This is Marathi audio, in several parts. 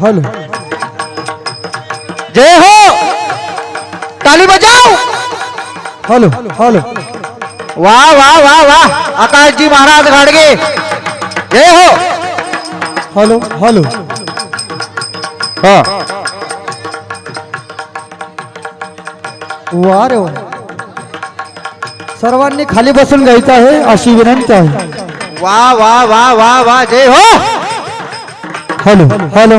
हेलो। जय हो। ताली बजाओ। Hello hello. वाह वाह वाह वाह। आकाश जी महाराज घाड़गे जय हो। Hello hello. हाँ। वा रे वा. सर्वांनी खाली बसून घ्यायचं आहे अशी विनंती आहे. वा वा वा वा वा जय हो! Hello hello.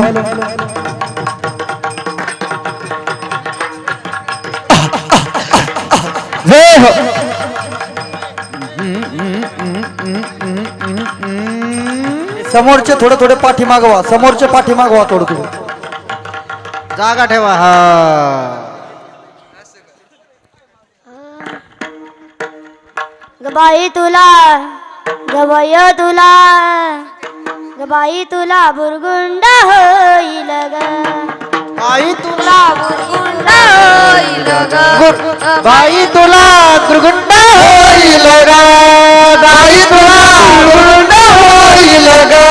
जय हो! समोरचे थोडे थोडे पाठी मागवा समोरचे पाठी मागवा थोडं थोडं. जागा ठेवा हा. गबाई तुला गबाय तुला गबाई तुला बुरगुंड होईल ग. बाई तुला बुरगुंड होईल ग. बाई तुला दुर्गुंड होईल ग. बाई तुला दुर्गुंड होईल ग.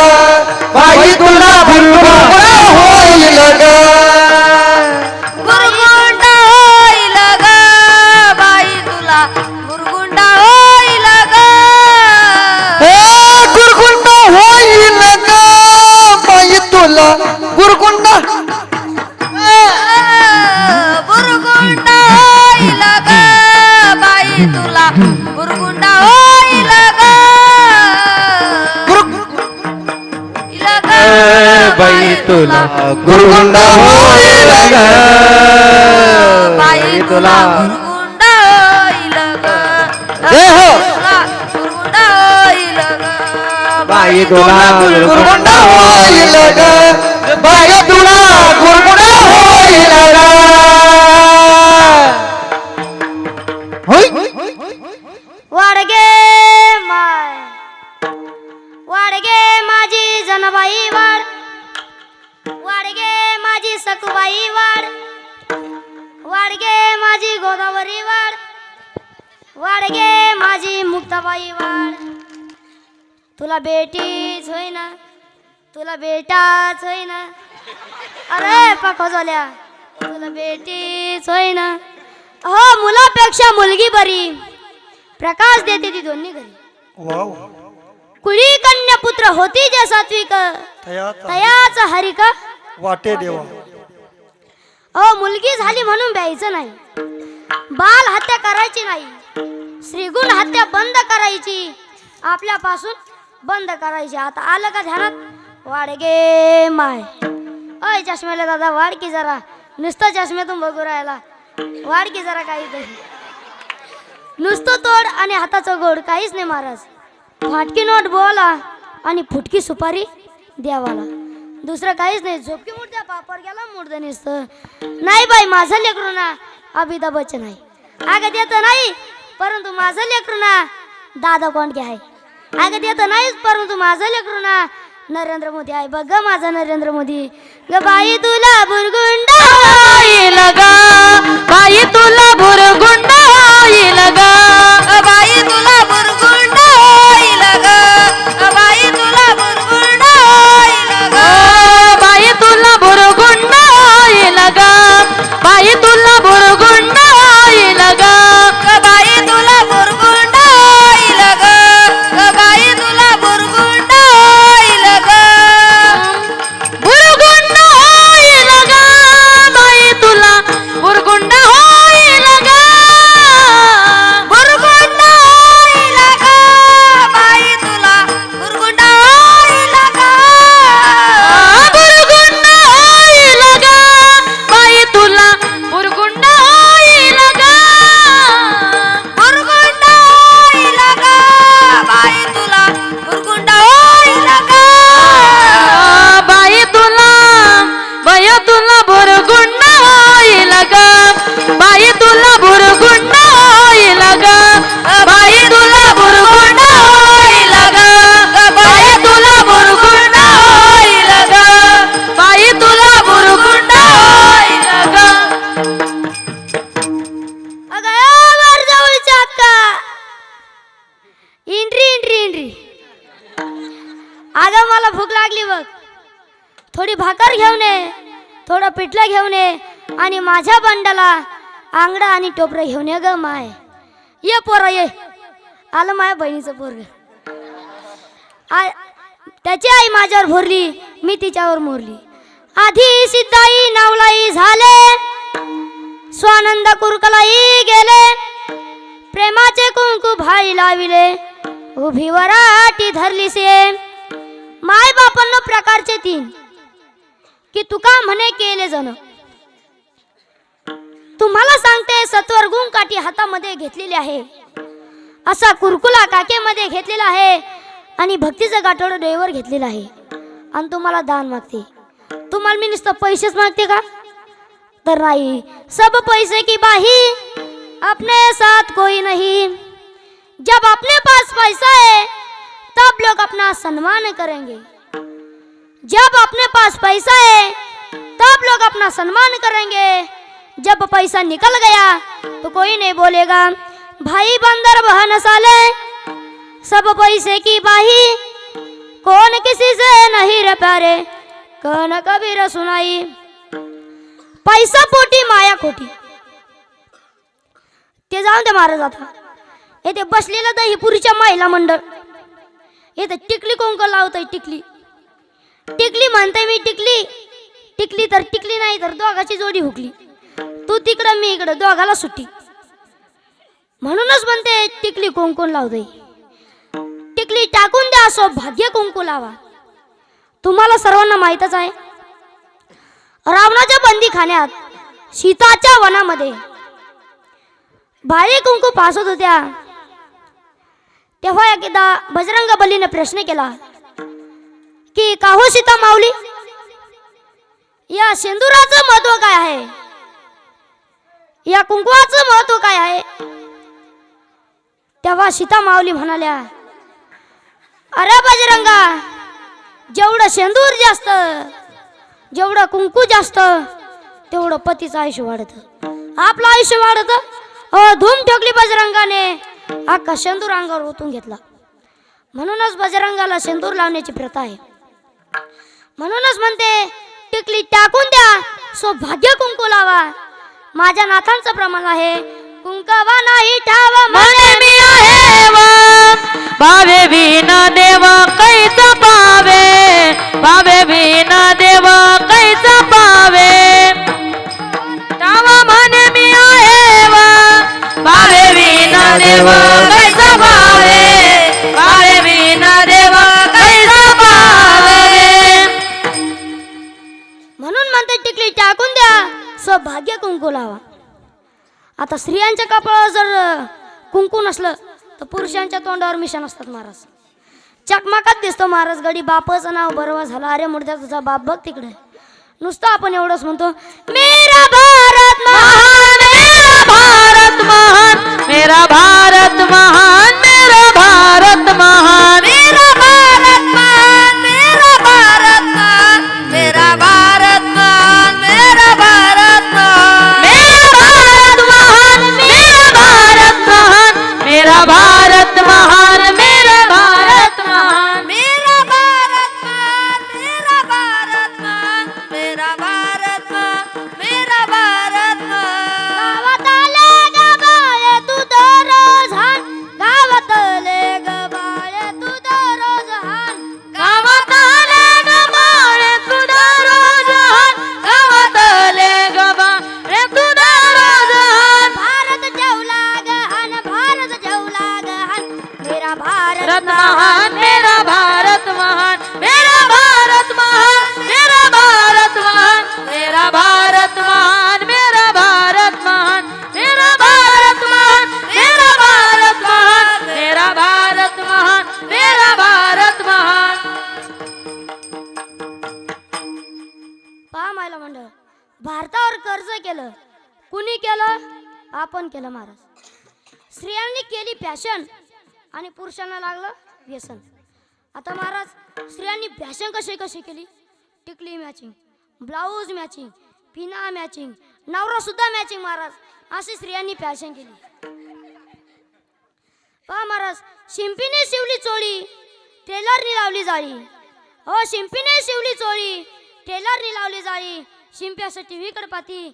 तुला गुरगुंड होईल ग बाई तुला बुरगुंड होईल ग जय हो. तुला बुरगुंड होईल बाई तुला गुरगुंड होईल बाई तुला गुरगुंड सकुबाई वाड वाडगे माझी गोदावरी वाड वाडगे माझी मुक्ताबाई वाड तुला बेटीच होईना. तुला बेटाच होईना. अरे पाखो झाल्या. तुला बेटीच होईना. हो मुलापेक्षा मुलगी बरी. प्रकाश देते ती दोन्ही घरी. कुळी कन्या पुत्र होती जे सात्विक. तयाच हरिक. वाटे देवा. अहो मुलगी झाली म्हणून द्यायचं नाही. बाल हत्या करायची नाही. श्रीगुण हत्या बंद करायची. आपल्यापासून बंद करायची. आता आलं का ध्यानात? वाडगे माय. अय चष्म्याला दादा वाढ की जरा. नुसतं चष्म्यातून बघू राहिला. वाढ की जरा काहीतरी नुसतं तोड आणि हाताचं गोड. काहीच नाही महाराज. फाटकी नोट बोला आणि फुटकी सुपारी द्यावाला. दुसरं काहीच नाही. झोपकी मुर्द्या पापर गेला मुर्द नाही बाई माझं लेकरू ना अमिताभ बच्चन आहे. अगं देत नाही परंतु माझं लेकरू ना दादा कोंडके आहे. अगं देत नाहीच परंतु माझं लेकरू ना नरेंद्र मोदी आहे. बघ ग माझा नरेंद्र मोदी. ग बाई तुला बुरगुंड लगा ग. बाई तुला बुरगुंड होईल ग. थोडं पिठलं घेऊन ये आणि माझ्या बंडाला आंगडा आणि टोपरं घेऊन ये ग माय. ये पोरं ये. आलं माय बहिणीचं पोरग. आ त्याची आई माझ्यावर भोरली मी तिच्यावर मोरली. आधी सिद्धाई नावलाई झाले. स्वानंद कुरकलाई गेले. प्रेमाचे कुंकू भाई लाविले. उभी वराटी धरली से माय बापांना प्रकारचे तीन. की तुका म्हणे केले जण? तुम्हाला सांगते सत्वर गुण काठी हातामध्ये घेतलेली आहे. असा कुरकुला काकेमध्ये घेतलेला आहे आणि भक्तीचं गाठोडं डेवर घेतलेलं आहे. आणि तुम्हाला दान मागते. तुम्हाला मी नुसतं पैसेच मागते का? तर नाही. सब पैसे की बाही अपने साथ कोई नहीं. जब अपने पास पैसा है तब लोग अपना सम्मान करेंगे. जब अपने पास पैसा है, तब लोग अपना सम्मान करेंगे। जब पैसा निकल गया तो कोई नहीं बोलेगा, भाई बंदर बहन साले सब पैसे की बाही, कौन किसी से नहीं रे प्यारे? कन कबीर सुनाई, पैसा पोटी, माया खोटी। ते जाऊन ते महाराज आता। येथे बसलेलं दहीपुरीच्या महिला मंडळ। येथे टिकली कोंक लावतय टिकली। टिकली म्हणते मी टिकली. टिकली तर टिकली नाही तर दोघाची जोडी हुकली. तू तिकडं मी इकडं दोघाला सुट्टी. म्हणूनच म्हणते टिकली कुंकून लावतोय टिकली टाकून द्या असो भाग्य कुंकू लावा. तुम्हाला सर्वांना माहीतच आहे रावणाच्या बंदी खाण्यात सीताच्या वनामध्ये भारी कुंकू पासत होत्या. तेव्हा एकदा बजरंग बलीने प्रश्न केला की काहो सीता माऊली या सिंदुराचं महत्त्व काय आहे? या कुंकवाचं महत्त्व काय आहे? तेव्हा सीता माऊली म्हणाल्या अरे बजरंगा जेवढं शेंदूर जास्त जेवढं कुंकू जास्त तेवढं पतीचं आयुष्य वाढत. आपलं आयुष्य वाढत. हो धूम ठोकली बजरंगाने अख्खा सेंदूर अंगावर ओतून घेतला. म्हणूनच बजरंगाला सेंदूर लावण्याची प्रथा आहे. म्हणूनच म्हणते टिकली टाकून द्या सौभाग्य कुंकू लावा. माझ्या नाथांचं प्रमाण आहे. कुंकवा नाही ठावा मने मी आहे भावे विना देवा कैसा पावे? भावे विना देव कैसा पावे? आता स्त्रियांच्या कपाळावर जर कुंकू नसलं तर पुरुषांच्या तोंडावर मिशन असतात महाराज. चकमकात दिसतो महाराज गडी बापाचं नाव बरोबर झालं. अरे मुडद्या तुझा बाप बघ तिकडे. नुसतं आपण एवढंच म्हणतो मेरा भारत महान मेरा भारत महान मेरा भारतावर कर्ज केलं. कुणी केलं? आपण केलं महाराज. स्त्रियांनी केली फॅशन आणि पुरुषांना लागलं व्यसन. आता महाराज स्त्रियांनी फॅशन कशी कशी केली? टिकली मॅचिंग ब्लाऊज मॅचिंग पिना मॅचिंग नवरा सुद्धा मॅचिंग महाराज. अशी स्त्रियांनी फॅशन केली. पहा महाराज शिंपीने शिवली चोळी टेलरनी लावली जाळी. हो शिंपीने शिवली चोळी टेलरनी लावली जाळी. शिंपी असं टीव्हीकडे पाहती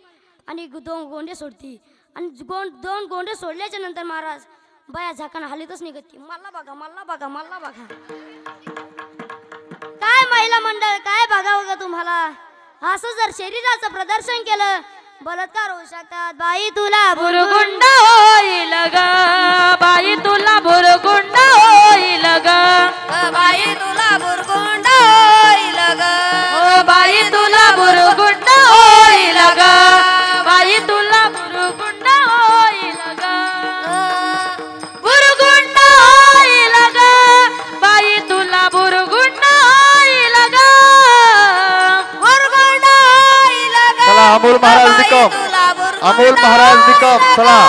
आणि दोन गोंडे सोडती. आणि गोंड दोन गोंडे सोडल्याच्या नंतर महाराज बाया झाकण हालीतच निघती. मला बघा मला बघा मला बघा. काय महिला मंडळ काय बघावं का तुम्हाला? असं जर शरीराचं प्रदर्शन केलं बलात्कार होऊ शकतात. बाई तुला बुरगुंड होईल ग. बाई तुला बुरगुंड होईल ग. बाई तुला बुरगुंड होईल ओ बाई तुला बुरगुंड होईल ग बाई तुला बुरगुंड होईल ग बुरगुंड होईल ग बाई तुला बुरगुंड होईल ग बुरगुंड होईल ग चला अमोल महाराज बाई निकम तुला बुरगुंड अमोल महाराज निकम चला